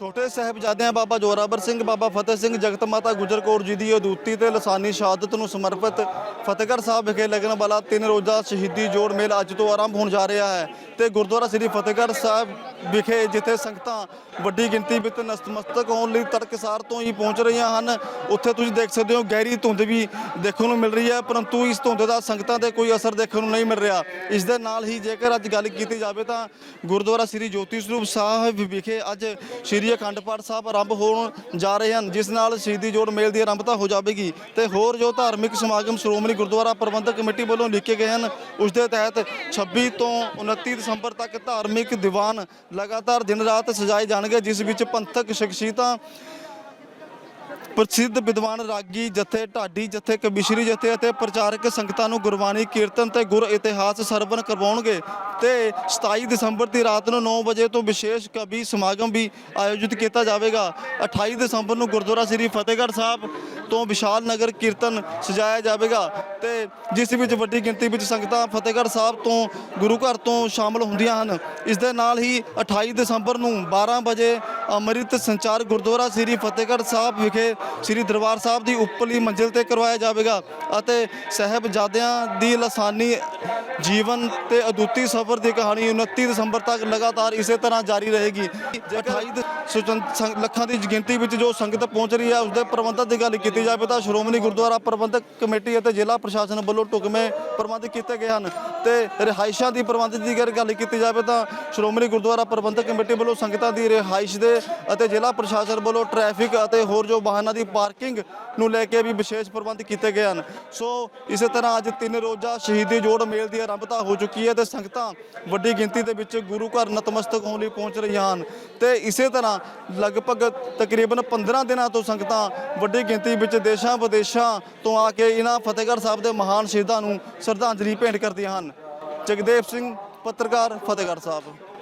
ਛੋਟੇ ਸਾਹਿਬਜ਼ਾਦਿਆਂ ਬਾਬਾ ਜੋਰਾਵਰ ਸਿੰਘ, ਬਾਬਾ ਫਤਿਹ ਸਿੰਘ, ਜਗਤ ਮਾਤਾ ਗੁਜਰ ਕੌਰ ਜੀ ਦੀ ਅਦੂਤੀ ਤੇ ਲਸਾਨੀ ਸ਼ਹਾਦਤ ਨੂੰ ਸਮਰਪਿਤ ਫਤਿਹਗੜ੍ਹ ਸਾਹਿਬ ਵਿਖੇ ਲੱਗਣ ਵਾਲਾ ਤਿੰਨ ਰੋਜ਼ਾ ਸ਼ਹੀਦੀ ਜੋੜ ਮੇਲ ਅੱਜ ਤੋਂ ਆਰੰਭ ਹੋਣ ਜਾ ਰਿਹਾ ਹੈ ਤੇ ਗੁਰਦੁਆਰਾ ਸ੍ਰੀ ਫਤਿਹਗੜ੍ਹ ਸਾਹਿਬ ਵਿਖੇ ਜਿੱਥੇ ਸੰਗਤਾਂ ਵੱਡੀ ਗਿਣਤੀ ਵਿੱਚ ਨਤਮਸਤਕ ਹੋਣ ਲਈ ਤੜਕਸਾਰ ਤੋਂ ਹੀ ਪਹੁੰਚ ਰਹੀਆਂ ਹਨ, ਉੱਥੇ ਤੁਸੀਂ ਦੇਖ ਸਕਦੇ ਹੋ ਗਹਿਰੀ ਧੁੰਦ ਵੀ ਦੇਖਣ ਨੂੰ ਮਿਲ ਰਹੀ ਹੈ, ਪਰੰਤੂ ਇਸ ਧੁੰਦ ਦਾ ਸੰਗਤਾਂ ਤੇ ਕੋਈ ਅਸਰ ਦੇਖਣ ਨੂੰ ਨਹੀਂ ਮਿਲ ਰਿਹਾ। ਇਸ ਦੇ ਨਾਲ ਹੀ ਜੇਕਰ ਅੱਜ ਗੱਲ ਕੀਤੀ ਜਾਵੇ ਤਾਂ ਗੁਰਦੁਆਰਾ ਸ੍ਰੀ ਜੋਤੀ ਸਰੂਪ ਸਾਹਿਬ ਵਿਖੇ ਅੱਜ ਸ੍ਰੀ ਅਖੰਡ ਪਾਠ ਸਾਹਿਬ ਆਰੰਭ ਹੋਣ ਜਾ ਰਹੇ ਹਨ, ਜਿਸ ਨਾਲ ਸ਼ਹੀਦੀ ਜੋੜ ਮੇਲ ਦੀ ਆਰੰਭਤਾ ਹੋ ਜਾਵੇਗੀ। ਤੇ ਹੋਰ ਜੋ ਧਾਰਮਿਕ ਸਮਾਗਮ ਸ਼੍ਰੋਮਣੀ ਗੁਰਦੁਆਰਾ ਪ੍ਰਬੰਧਕ ਕਮੇਟੀ ਵੱਲੋਂ ਲਿਖੇ ਗਏ ਹਨ, ਉਸ ਦੇ ਤਹਿਤ 26 ਤੋਂ 29 ਦਸੰਬਰ ਤੱਕ ਧਾਰਮਿਕ ਦੀਵਾਨ ਲਗਾਤਾਰ ਦਿਨ ਰਾਤ ਸਜਾਏ ਜਾਣਗੇ, ਜਿਸ ਵਿੱਚ ਪੰਥਕ ਸ਼ਖਸੀਅਤਾਂ ਪ੍ਰਸਿੱਧ ਵਿਦਵਾਨ ਰਾਗੀ ਜਥੇ ਢਾਡੀ, ਜਥੇ ਕਬੀਸ਼ਰੀ ਜਥੇ ਅਤੇ ਪ੍ਰਚਾਰਕ ਸੰਗਤਾਂ ਨੂੰ ਗੁਰਬਾਣੀ, ਕੀਰਤਨ ਤੇ ਗੁਰ ਇਤਿਹਾਸ ਸਰਵਨ ਕਰਵਾਉਣਗੇ ਤੇ 27 ਦਸੰਬਰ ਦੀ ਰਾਤ ਨੂੰ 9 ਵਜੇ ਤੋਂ ਵਿਸ਼ੇਸ਼ ਕਵੀ ਸਮਾਗਮ ਵੀ ਆਯੋਜਿਤ ਕੀਤਾ ਜਾਵੇਗਾ। 28 ਦਸੰਬਰ ਨੂੰ ਗੁਰਦੁਆਰਾ ਸ੍ਰੀ ਫਤਿਹਗੜ੍ਹ ਸਾਹਿਬ ਤੋਂ ਵਿਸ਼ਾਲ ਨਗਰ ਕੀਰਤਨ ਸਜਾਇਆ ਜਾਵੇਗਾ। ਤੇ ਜਿਸ ਵਿੱਚ ਵੱਡੀ ਗਿਣਤੀ ਵਿੱਚ ਸੰਗਤਾਂ ਫਤਿਹਗੜ੍ਹ ਸਾਹਿਬ ਤੋਂ, ਗੁਰੂ ਘਰ ਤੋਂ ਸ਼ਾਮਲ ਹੁੰਦੀਆਂ ਹਨ। ਇਸ ਦੇ ਨਾਲ ਹੀ 28 ਦਸੰਬਰ ਨੂੰ 12 ਵਜੇ ਅੰਮ੍ਰਿਤ ਸੰਚਾਰ ਗੁਰਦੁਆਰਾ ਸ੍ਰੀ ਫਤਿਹਗੜ੍ਹ ਸਾਹਿਬ ਵਿਖੇ ਸ੍ਰੀ ਦਰਬਾਰ ਸਾਹਿਬ ਦੀ ਉੱਪਰਲੀ ਮੰਜ਼ਿਲ ਤੇ ਕਰਵਾਇਆ ਜਾਵੇਗਾ ਅਤੇ ਸਹਿਬਜ਼ਾਦਿਆਂ ਦੀ ਲਸਾਨੀ ਜੀਵਨ ਤੇ ਅਦੁੱਤੀ ਸਫ਼ਰ ਦੀ ਕਹਾਣੀ 29 ਦਸੰਬਰ ਤੱਕ ਲਗਾਤਾਰ ਇਸੇ ਤਰ੍ਹਾਂ ਜਾਰੀ ਰਹੇਗੀ। ਜੇ 28 ਦ- ਲੱਖਾਂ ਦੀ ਗਿਣਤੀ ਵਿੱਚ ਜੋ ਸੰਗਤ ਪਹੁੰਚ ਰਹੀ ਹੈ ਉਸ ਦੇ ਪ੍ਰਬੰਧਾਂ ਦੀ ਗੱਲ ਕੀਤੀ ਜਾਵੇ ਤਾਂ ਸ਼੍ਰੋਮਣੀ ਗੁਰਦੁਆਰਾ ਪ੍ਰਬੰਧਕ ਕਮੇਟੀ ਅਤੇ ਜ਼ਿਲ੍ਹਾ ਪ੍ਰਸ਼ਾਸਨ ਵੱਲੋਂ ਢੁਕਵੇਂ ਪ੍ਰਬੰਧ ਕੀਤੇ ਗਏ ਹਨ ਤੇ ਰਿਹਾਇਸ਼ਾਂ ਦੀ ਪ੍ਰਬੰਧ ਦੀ ਅਗਰ ਗੱਲ ਕੀਤੀ ਜਾਵੇ ਤਾਂ ਸ਼੍ਰੋਮਣੀ ਗੁਰਦੁਆਰਾ ਪ੍ਰਬੰਧਕ ਕਮੇਟੀ ਵੱਲੋਂ ਸੰਗਤਾਂ ਦੀ ਰਿਹਾਇਸ਼ ਦੇ ਅਤੇ ਜ਼ਿਲ੍ਹਾ ਪ੍ਰਸ਼ਾਸਨ ਵੱਲੋਂ ਟ੍ਰੈਫਿਕ ਅਤੇ ਹੋਰ ਜੋ ਵਾਹਨਾਂ ਦੀ ਪਾਰਕਿੰਗ ਨੂੰ ਲੈ ਕੇ ਵੀ ਵਿਸ਼ੇਸ਼ ਪ੍ਰਬੰਧ ਕੀਤੇ ਗਏ ਹਨ। ਸੋ ਇਸੇ ਤਰ੍ਹਾਂ ਅੱਜ ਤਿੰਨ ਰੋਜ਼ਾ ਸ਼ਹੀਦੀ ਜੋੜ ਮੇਲ ਦੀ ਆਰੰਭਤਾ ਹੋ ਚੁੱਕੀ ਹੈ ਤੇ ਸੰਗਤਾਂ ਵੱਡੀ ਗਿਣਤੀ ਦੇ ਵਿੱਚ ਗੁਰੂ ਘਰ ਨਤਮਸਤਕ ਹੋਣ ਲਈ ਪਹੁੰਚ ਰਹੀਆਂ ਹਨ। ਤੇ ਇਸੇ ਤਰ੍ਹਾਂ ਲਗਭਗ ਤਕਰੀਬਨ 15 ਦਿਨਾਂ ਤੋਂ ਸੰਗਤਾਂ ਵੱਡੀ ਗਿਣਤੀ ਵਿੱਚ ਦੇਸ਼ਾਂ ਵਿਦੇਸ਼ਾਂ ਤੋਂ ਆ ਕੇ ਇਹਨਾਂ ਫਤਿਹਗੜ੍ਹ ਸਾਹਿਬ ਦੇ ਮਹਾਨ ਸ਼ਹੀਦਾਂ ਨੂੰ ਸ਼ਰਧਾਂਜਲੀ ਭੇਂਟ ਕਰਦੀਆਂ ਹਨ। ਜਗਦੇਵ ਸਿੰਘ ਪੱਤਰਕਾਰ ਫਤਿਹਗੜ੍ਹ ਸਾਹਿਬ।